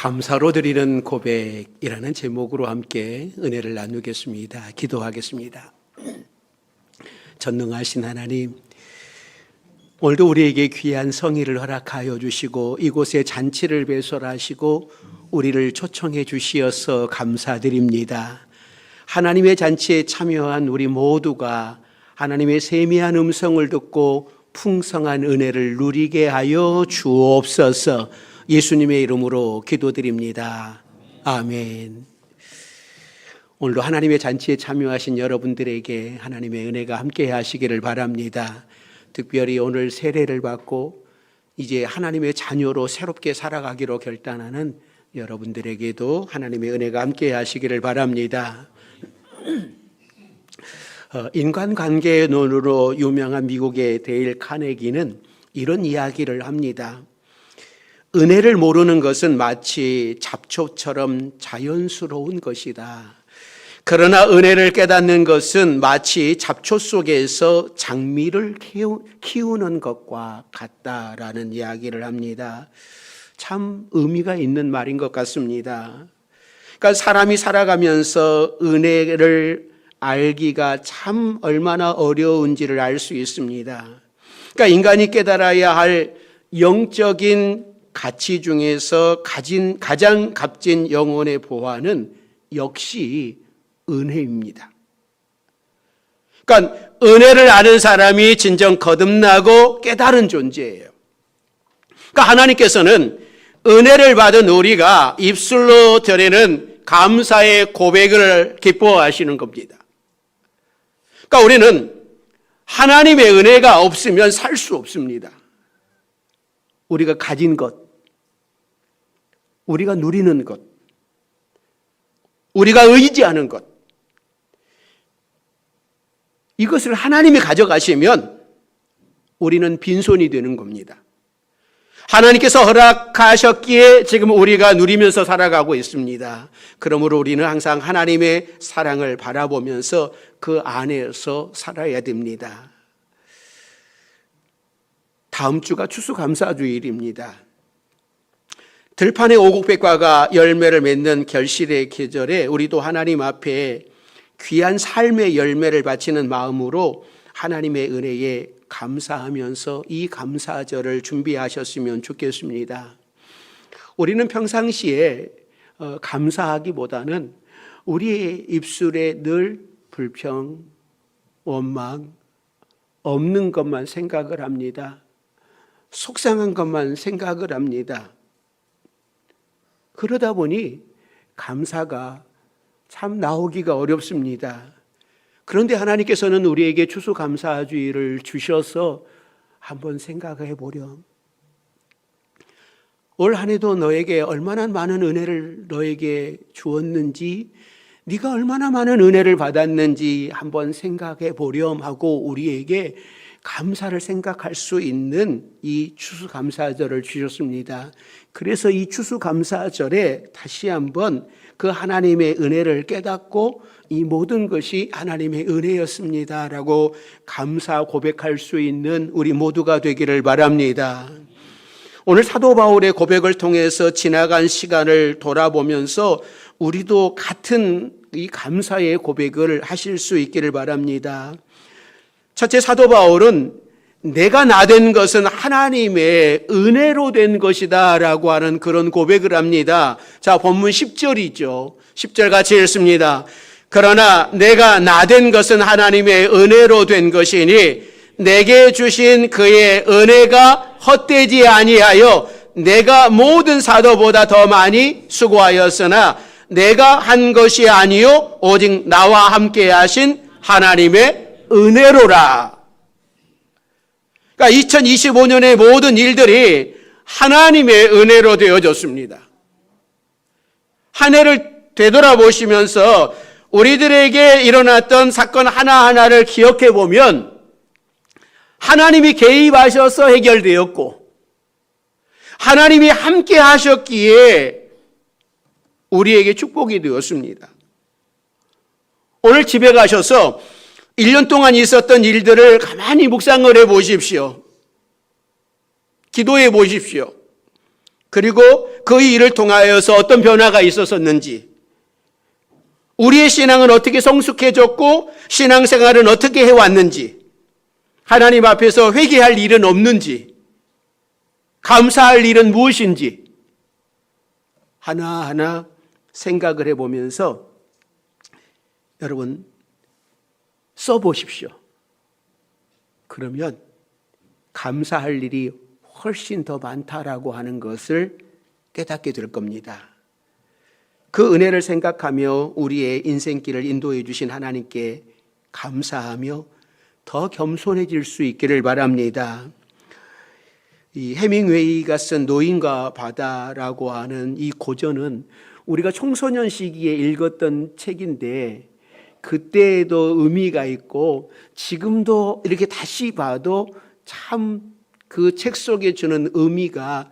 감사로 드리는 고백이라는 제목으로 함께 은혜를 나누겠습니다. 기도하겠습니다. 전능하신 하나님, 오늘도 우리에게 귀한 성의를 허락하여 주시고 이곳에 잔치를 배설하시고 우리를 초청해 주시어서 감사드립니다. 하나님의 잔치에 참여한 우리 모두가 하나님의 세미한 음성을 듣고 풍성한 은혜를 누리게 하여 주옵소서 예수님의 이름으로 기도드립니다. 아멘. 오늘도 하나님의 잔치에 참여하신 여러분들에게 하나님의 은혜가 함께 하시기를 바랍니다. 특별히 오늘 세례를 받고 이제 하나님의 자녀로 새롭게 살아가기로 결단하는 여러분들에게도 하나님의 은혜가 함께 하시기를 바랍니다. 어, 인간관계의 논으로 유명한 미국의 데일 카네기는 이런 이야기를 합니다. 은혜를 모르는 것은 마치 잡초처럼 자연스러운 것이다. 그러나 은혜를 깨닫는 것은 마치 잡초 속에서 장미를 키우는 것과 같다라는 이야기를 합니다. 참 의미가 있는 말인 것 같습니다. 그러니까 사람이 살아가면서 은혜를 알기가 참 얼마나 어려운지를 알 수 있습니다. 그러니까 인간이 깨달아야 할 영적인 가치 중에서 가진 가장 값진 영혼의 보화는 역시 은혜입니다. 그러니까 은혜를 아는 사람이 진정 거듭나고 깨달은 존재예요. 그러니까 하나님께서는 은혜를 받은 우리가 입술로 드리는 감사의 고백을 기뻐하시는 겁니다. 그러니까 우리는 하나님의 은혜가 없으면 살 수 없습니다. 우리가 가진 것, 우리가 누리는 것, 우리가 의지하는 것, 이것을 하나님이 가져가시면 우리는 빈손이 되는 겁니다. 하나님께서 허락하셨기에 지금 우리가 누리면서 살아가고 있습니다. 그러므로 우리는 항상 하나님의 사랑을 바라보면서 그 안에서 살아야 됩니다. 다음 주가 추수감사주일입니다. 들판의 오곡백과가 열매를 맺는 결실의 계절에 우리도 하나님 앞에 귀한 삶의 열매를 바치는 마음으로 하나님의 은혜에 감사하면서 이 감사절을 준비하셨으면 좋겠습니다. 우리는 평상시에 어, 감사하기보다는 우리의 입술에 늘 불평, 원망, 없는 것만 생각을 합니다. 속상한 것만 생각을 합니다. 그러다 보니 감사가 참 나오기가 어렵습니다. 그런데 하나님께서는 우리에게 추수감사주의를 주셔서 한번 생각해 보렴. 올 한해도 너에게 얼마나 많은 은혜를 너에게 주었는지 네가 얼마나 많은 은혜를 받았는지 한번 생각해 보렴 하고 우리에게 감사를 생각할 수 있는 이 추수감사절을 주셨습니다. 그래서 이 추수감사절에 다시 한번 그 하나님의 은혜를 깨닫고 이 모든 것이 하나님의 은혜였습니다 라고 감사 고백할 수 있는 우리 모두가 되기를 바랍니다. 오늘 사도 바울의 고백을 통해서 지나간 시간을 돌아보면서 우리도 같은 이 감사의 고백을 하실 수 있기를 바랍니다. 첫째 사도 바울은 내가 나 된 것은 하나님의 은혜로 된 것이다 라고 하는 그런 고백을 합니다. 자, 본문 10절이죠. 10절 같이 읽습니다. 그러나 내가 나 된 것은 하나님의 은혜로 된 것이니 내게 주신 그의 은혜가 헛되지 아니하여 내가 모든 사도보다 더 많이 수고하였으나 내가 한 것이 아니요 오직 나와 함께 하신 하나님의 은혜로라. 그러니까 2025년의 모든 일들이 하나님의 은혜로 되어졌습니다. 한 해를 되돌아보시면서 우리들에게 일어났던 사건 하나하나를 기억해 보면 하나님이 개입하셔서 해결되었고 하나님이 함께 하셨기에 우리에게 축복이 되었습니다. 오늘 집에 가셔서 1년 동안 있었던 일들을 가만히 묵상을 해 보십시오. 기도해 보십시오. 그리고 그 일을 통하여서 어떤 변화가 있었었는지, 우리의 신앙은 어떻게 성숙해졌고, 신앙생활은 어떻게 해왔는지, 하나님 앞에서 회개할 일은 없는지, 감사할 일은 무엇인지, 하나하나 생각을 해보면서 여러분 써보십시오. 그러면 감사할 일이 훨씬 더 많다라고 하는 것을 깨닫게 될 겁니다. 그 은혜를 생각하며 우리의 인생길을 인도해 주신 하나님께 감사하며 더 겸손해질 수 있기를 바랍니다. 이 해밍웨이가 쓴 노인과 바다라고 하는 이 고전은 우리가 청소년 시기에 읽었던 책인데 그때에도 의미가 있고 지금도 이렇게 다시 봐도 참 그 책 속에 주는 의미가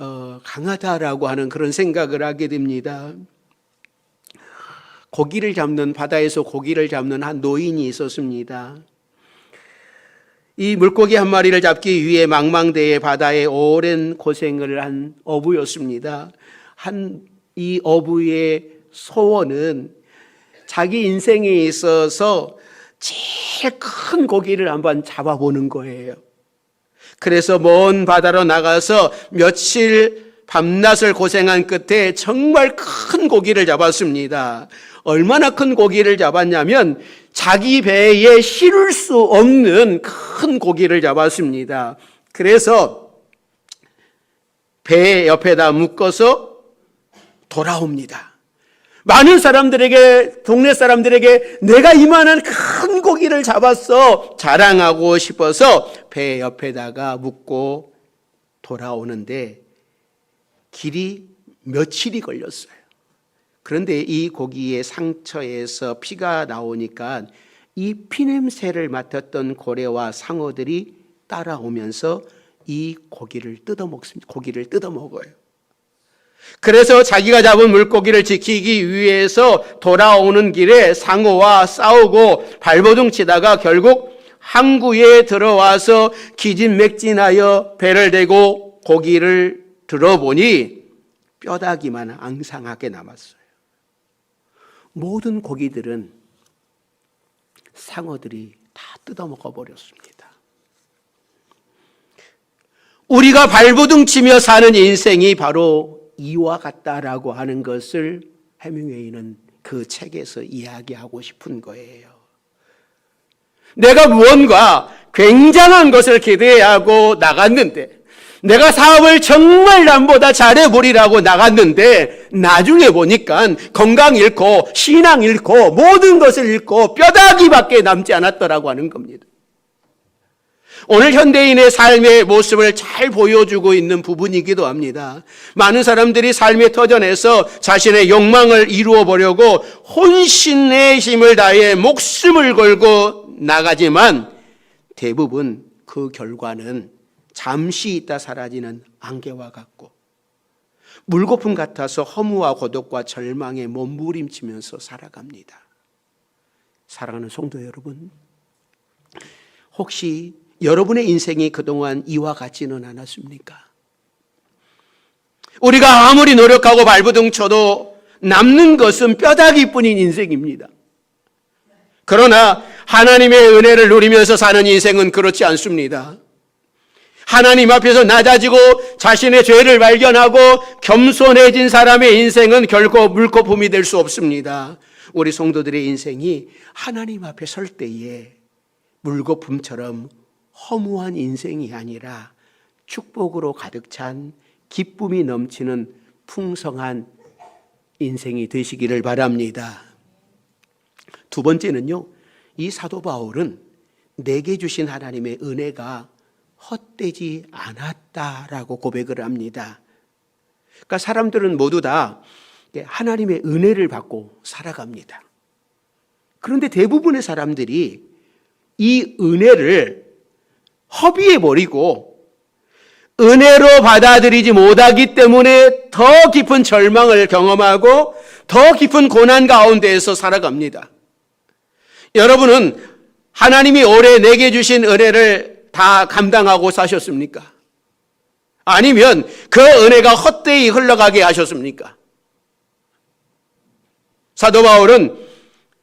어, 강하다라고 하는 그런 생각을 하게 됩니다. 고기를 잡는 바다에서 고기를 잡는 한 노인이 있었습니다. 이 물고기 한 마리를 잡기 위해 망망대해 바다에 오랜 고생을 한 어부였습니다. 한 이 어부의 소원은 자기 인생에 있어서 제일 큰 고기를 한번 잡아보는 거예요. 그래서 먼 바다로 나가서 며칠 밤낮을 고생한 끝에 정말 큰 고기를 잡았습니다. 얼마나 큰 고기를 잡았냐면 자기 배에 실을 수 없는 큰 고기를 잡았습니다. 그래서 배 옆에다 묶어서 돌아옵니다. 많은 사람들에게, 동네 사람들에게 내가 이만한 큰 고기를 잡았어 자랑하고 싶어서 배 옆에다가 묶고 돌아오는데 길이 며칠이 걸렸어요. 그런데 이 고기의 상처에서 피가 나오니까 이 피냄새를 맡았던 고래와 상어들이 따라오면서 이 고기를 뜯어 먹습니다. 고기를 뜯어 먹어요. 그래서 자기가 잡은 물고기를 지키기 위해서 돌아오는 길에 상어와 싸우고 발버둥 치다가 결국 항구에 들어와서 기진맥진하여 배를 대고 고기를 들어보니 뼈다귀만 앙상하게 남았어요. 모든 고기들은 상어들이 다 뜯어먹어 버렸습니다. 우리가 발버둥 치며 사는 인생이 바로 이와 같다라고 하는 것을 해밍웨이는 그 책에서 이야기하고 싶은 거예요. 내가 무언가 굉장한 것을 기대하고 나갔는데, 내가 사업을 정말 남보다 잘해보리라고 나갔는데, 나중에 보니까 건강 잃고, 신앙 잃고, 모든 것을 잃고, 뼈다귀밖에 남지 않았더라고 하는 겁니다. 오늘 현대인의 삶의 모습을 잘 보여주고 있는 부분이기도 합니다. 많은 사람들이 삶의 터전에서 자신의 욕망을 이루어 보려고 혼신의 힘을 다해 목숨을 걸고 나가지만 대부분 그 결과는 잠시 있다 사라지는 안개와 같고 물거품 같아서 허무와 고독과 절망에 몸부림치면서 살아갑니다. 사랑하는 성도 여러분, 혹시 여러분의 인생이 그동안 이와 같지는 않았습니까? 우리가 아무리 노력하고 발부둥 쳐도 남는 것은 뼈다귀 뿐인 인생입니다. 그러나 하나님의 은혜를 누리면서 사는 인생은 그렇지 않습니다. 하나님 앞에서 낮아지고 자신의 죄를 발견하고 겸손해진 사람의 인생은 결코 물거품이 될 수 없습니다. 우리 성도들의 인생이 하나님 앞에 설 때에 물거품처럼 허무한 인생이 아니라 축복으로 가득 찬 기쁨이 넘치는 풍성한 인생이 되시기를 바랍니다. 두 번째는요, 이 사도 바울은 내게 주신 하나님의 은혜가 헛되지 않았다라고 고백을 합니다. 그러니까 사람들은 모두 다 하나님의 은혜를 받고 살아갑니다. 그런데 대부분의 사람들이 이 은혜를 허비해 버리고 은혜로 받아들이지 못하기 때문에 더 깊은 절망을 경험하고 더 깊은 고난 가운데에서 살아갑니다. 여러분은 하나님이 올해 내게 주신 은혜를 다 감당하고 사셨습니까? 아니면 그 은혜가 헛되이 흘러가게 하셨습니까? 사도 바울은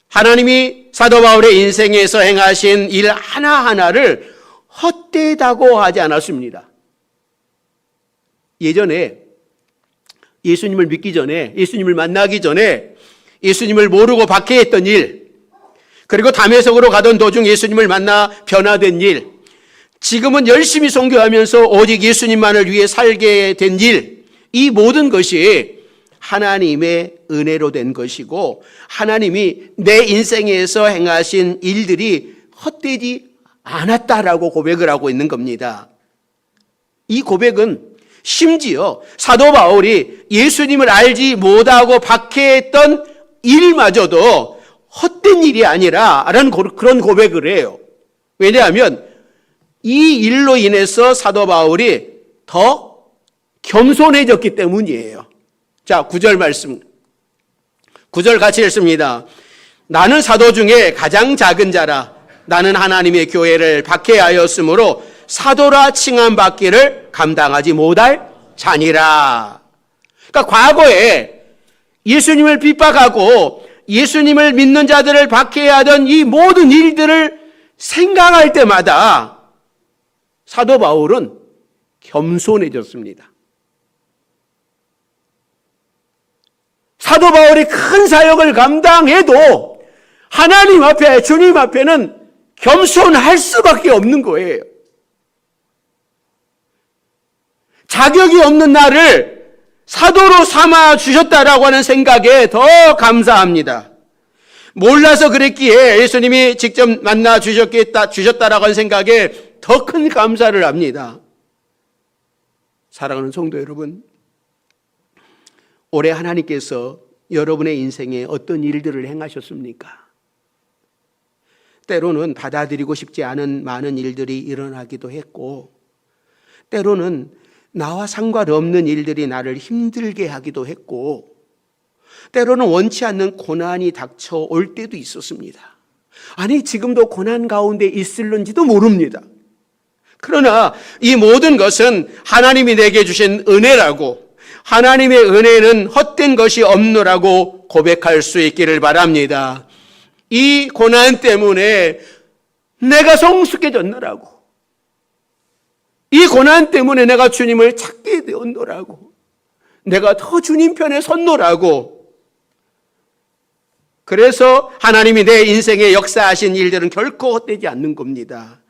하나님이 사도 바울의 인생에서 행하신 일 하나하나를 헛되다고 하지 않았습니다. 예전에 예수님을 믿기 전에 예수님을 만나기 전에 예수님을 모르고 박해했던 일 그리고 담에석으로 가던 도중 예수님을 만나 변화된 일 지금은 열심히 선교하면서 오직 예수님만을 위해 살게 된 일 이 모든 것이 하나님의 은혜로 된 것이고 하나님이 내 인생에서 행하신 일들이 헛되지 않았다라고 고백을 하고 있는 겁니다. 이 고백은 심지어 사도 바울이 예수님을 알지 못하고 박해했던 일마저도 헛된 일이 아니라 라는 그런 고백을 해요. 왜냐하면 이 일로 인해서 사도 바울이 더 겸손해졌기 때문이에요. 자, 구절 말씀. 구절 같이 읽습니다. 나는 사도 중에 가장 작은 자라. 나는 하나님의 교회를 박해하였으므로 사도라 칭함 받기를 감당하지 못할 자니라. 그러니까 과거에 예수님을 핍박하고 예수님을 믿는 자들을 박해하던 이 모든 일들을 생각할 때마다 사도 바울은 겸손해졌습니다. 사도 바울이 큰 사역을 감당해도 하나님 앞에, 주님 앞에는 겸손할 수밖에 없는 거예요. 자격이 없는 나를 사도로 삼아 주셨다라고 하는 생각에 더 감사합니다. 몰라서 그랬기에 예수님이 직접 만나 주셨겠다, 주셨다라고 하는 생각에 더 큰 감사를 합니다. 사랑하는 성도 여러분, 올해 하나님께서 여러분의 인생에 어떤 일들을 행하셨습니까? 때로는 받아들이고 싶지 않은 많은 일들이 일어나기도 했고, 때로는 나와 상관없는 일들이 나를 힘들게 하기도 했고, 때로는 원치 않는 고난이 닥쳐올 때도 있었습니다. 아니, 지금도 고난 가운데 있을는지도 모릅니다. 그러나 이 모든 것은 하나님이 내게 주신 은혜라고 하나님의 은혜는 헛된 것이 없노라고 고백할 수 있기를 바랍니다. 이 고난 때문에 내가 성숙해졌노라고. 이 고난 때문에 내가 주님을 찾게 되었노라고. 내가 더 주님 편에 섰노라고. 그래서 하나님이 내 인생에 역사하신 일들은 결코 헛되지 않는 겁니다.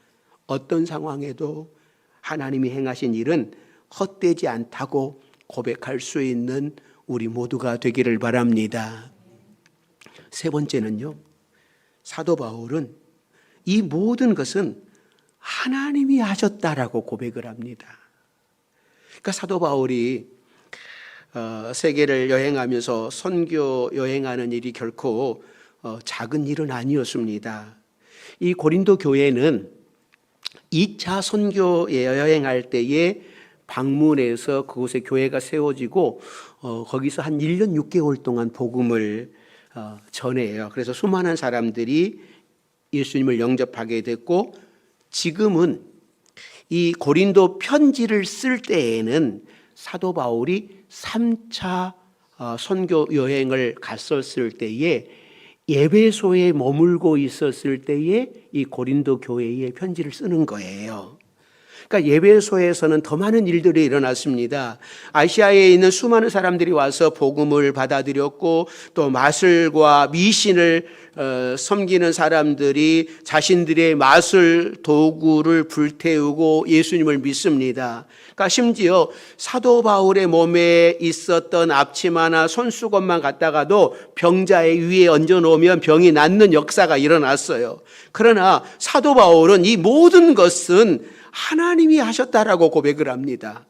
어떤 상황에도 하나님이 행하신 일은 헛되지 않다고 고백할 수 있는 우리 모두가 되기를 바랍니다. 세 번째는요, 사도 바울은 이 모든 것은 하나님이 하셨다라고 고백을 합니다. 그러니까 사도 바울이 어, 세계를 여행하면서 선교 여행하는 일이 결코 어, 작은 일은 아니었습니다. 이 고린도 교회는 2차 선교 여행할 때에 방문해서 그곳에 교회가 세워지고 어, 거기서 한 1년 6개월 동안 복음을 어, 전해요. 그래서 수많은 사람들이 예수님을 영접하게 됐고 지금은 이 고린도 편지를 쓸 때에는 사도 바울이 3차 어, 선교 여행을 갔었을 때에 예배소에 머물고 있었을 때에 이 고린도 교회에 편지를 쓰는 거예요. 그러니까 예배소에서는 더 많은 일들이 일어났습니다. 아시아에 있는 수많은 사람들이 와서 복음을 받아들였고 또 마술과 미신을 어, 섬기는 사람들이 자신들의 마술 도구를 불태우고 예수님을 믿습니다. 그러니까 심지어 사도 바울의 몸에 있었던 앞치마나 손수건만 갖다가도 병자의 위에 얹어 놓으면 병이 낫는 역사가 일어났어요. 그러나 사도 바울은 이 모든 것은 하나님이 하셨다라고 고백을 합니다.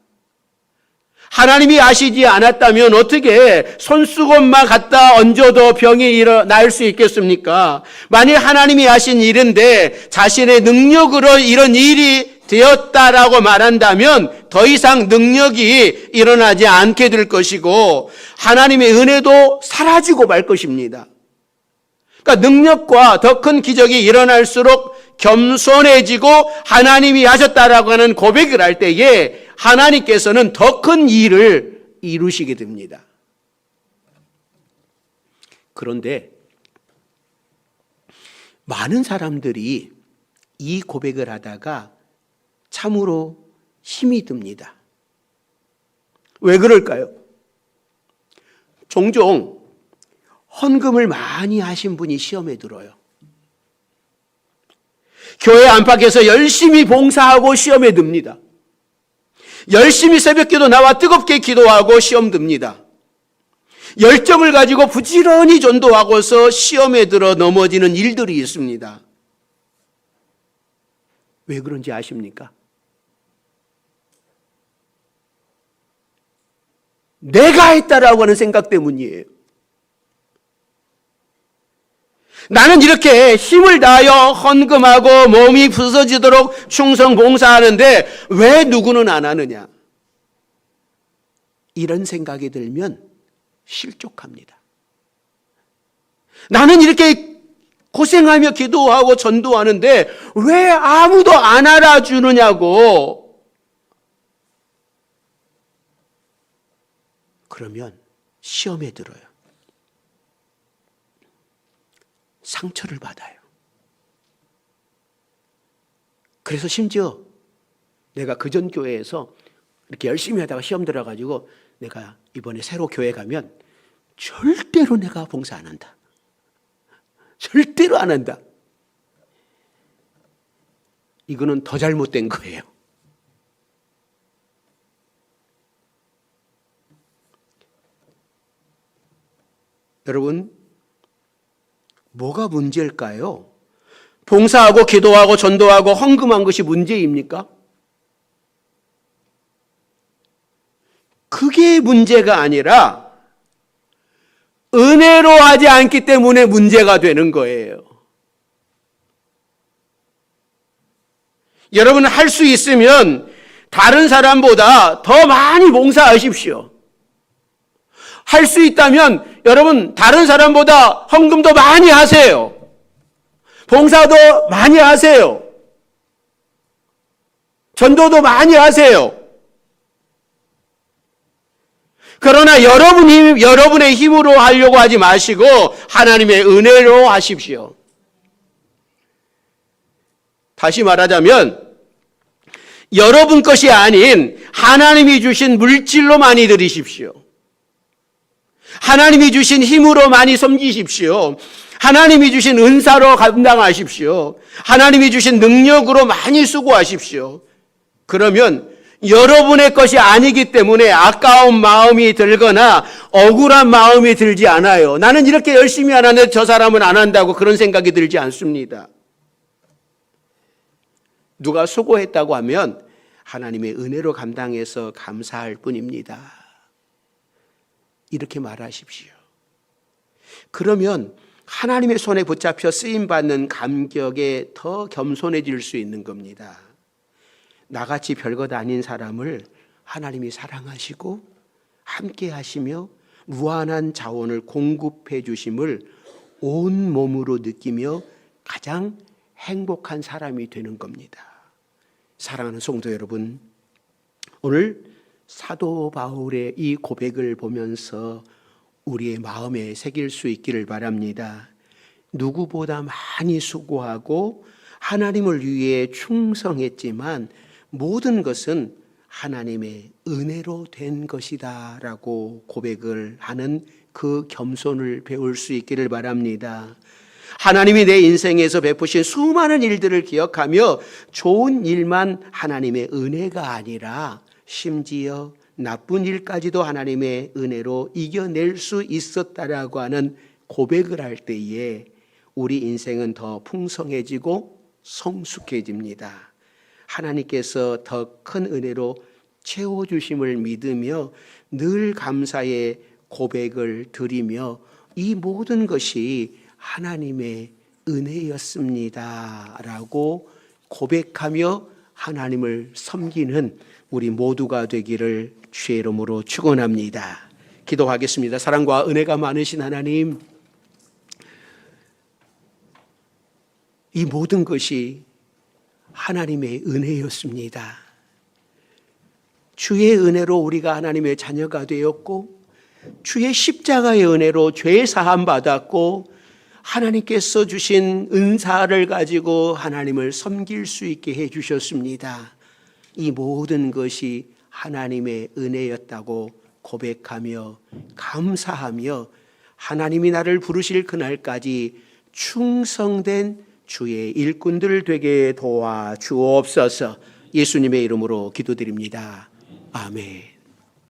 하나님이 아시지 않았다면 어떻게 손수건만 갖다 얹어도 병이 일어날 수 있겠습니까? 만일 하나님이 하신 일인데 자신의 능력으로 이런 일이 되었다라고 말한다면 더 이상 능력이 일어나지 않게 될 것이고 하나님의 은혜도 사라지고 말 것입니다. 그러니까 능력과 더 큰 기적이 일어날수록 겸손해지고 하나님이 하셨다라고 하는 고백을 할 때에 하나님께서는 더 큰 일을 이루시게 됩니다. 그런데 많은 사람들이 이 고백을 하다가 참으로 힘이 듭니다. 왜 그럴까요? 종종 헌금을 많이 하신 분이 시험에 들어요. 교회 안팎에서 열심히 봉사하고 시험에 듭니다. 열심히 새벽 기도 나와 뜨겁게 기도하고 시험 듭니다. 열정을 가지고 부지런히 전도하고서 시험에 들어 넘어지는 일들이 있습니다. 왜 그런지 아십니까? 내가 했다라고 하는 생각 때문이에요. 나는 이렇게 힘을 다하여 헌금하고 몸이 부서지도록 충성 봉사하는데 왜 누구는 안 하느냐? 이런 생각이 들면 실족합니다. 나는 이렇게 고생하며 기도하고 전도하는데 왜 아무도 안 알아주느냐고. 그러면 시험에 들어요. 상처를 받아요. 그래서 심지어 내가 그 전 교회에서 이렇게 열심히 하다가 시험 들어가지고 내가 이번에 새로 교회 가면 절대로 내가 봉사 안 한다. 절대로 안 한다. 이거는 더 잘못된 거예요. 여러분, 뭐가 문제일까요? 봉사하고 기도하고 전도하고 헌금한 것이 문제입니까? 그게 문제가 아니라 은혜로 하지 않기 때문에 문제가 되는 거예요. 여러분 할 수 있으면 다른 사람보다 더 많이 봉사하십시오. 할 수 있다면 여러분 다른 사람보다 헌금도 많이 하세요. 봉사도 많이 하세요. 전도도 많이 하세요. 그러나 여러분이 여러분의 힘으로 하려고 하지 마시고 하나님의 은혜로 하십시오. 다시 말하자면 여러분 것이 아닌 하나님이 주신 물질로 많이 드리십시오. 하나님이 주신 힘으로 많이 섬기십시오. 하나님이 주신 은사로 감당하십시오. 하나님이 주신 능력으로 많이 수고하십시오. 그러면 여러분의 것이 아니기 때문에 아까운 마음이 들거나 억울한 마음이 들지 않아요. 나는 이렇게 열심히 하는데 저 사람은 안 한다고 그런 생각이 들지 않습니다. 누가 수고했다고 하면 하나님의 은혜로 감당해서 감사할 뿐입니다. 이렇게 말하십시오. 그러면 하나님의 손에 붙잡혀 쓰임 받는 감격에 더 겸손해질 수 있는 겁니다. 나같이 별것 아닌 사람을 하나님이 사랑하시고 함께 하시며 무한한 자원을 공급해 주심을 온 몸으로 느끼며 가장 행복한 사람이 되는 겁니다. 사랑하는 성도 여러분, 오늘 사도 바울의 이 고백을 보면서 우리의 마음에 새길 수 있기를 바랍니다. 누구보다 많이 수고하고 하나님을 위해 충성했지만 모든 것은 하나님의 은혜로 된 것이다 라고 고백을 하는 그 겸손을 배울 수 있기를 바랍니다. 하나님이 내 인생에서 베푸신 수많은 일들을 기억하며 좋은 일만 하나님의 은혜가 아니라 심지어 나쁜 일까지도 하나님의 은혜로 이겨낼 수 있었다라고 하는 고백을 할 때에 우리 인생은 더 풍성해지고 성숙해집니다. 하나님께서 더 큰 은혜로 채워주심을 믿으며 늘 감사의 고백을 드리며 이 모든 것이 하나님의 은혜였습니다. 라고 고백하며 하나님을 섬기는 우리 모두가 되기를 주의 이름으로 축원합니다. 기도하겠습니다. 사랑과 은혜가 많으신 하나님, 이 모든 것이 하나님의 은혜였습니다. 주의 은혜로 우리가 하나님의 자녀가 되었고 주의 십자가의 은혜로 죄 사함 받았고 하나님께서 주신 은사를 가지고 하나님을 섬길 수 있게 해 주셨습니다. 이 모든 것이 하나님의 은혜였다고 고백하며 감사하며 하나님이 나를 부르실 그날까지 충성된 주의 일꾼들 되게 도와 주옵소서 예수님의 이름으로 기도드립니다. 아멘.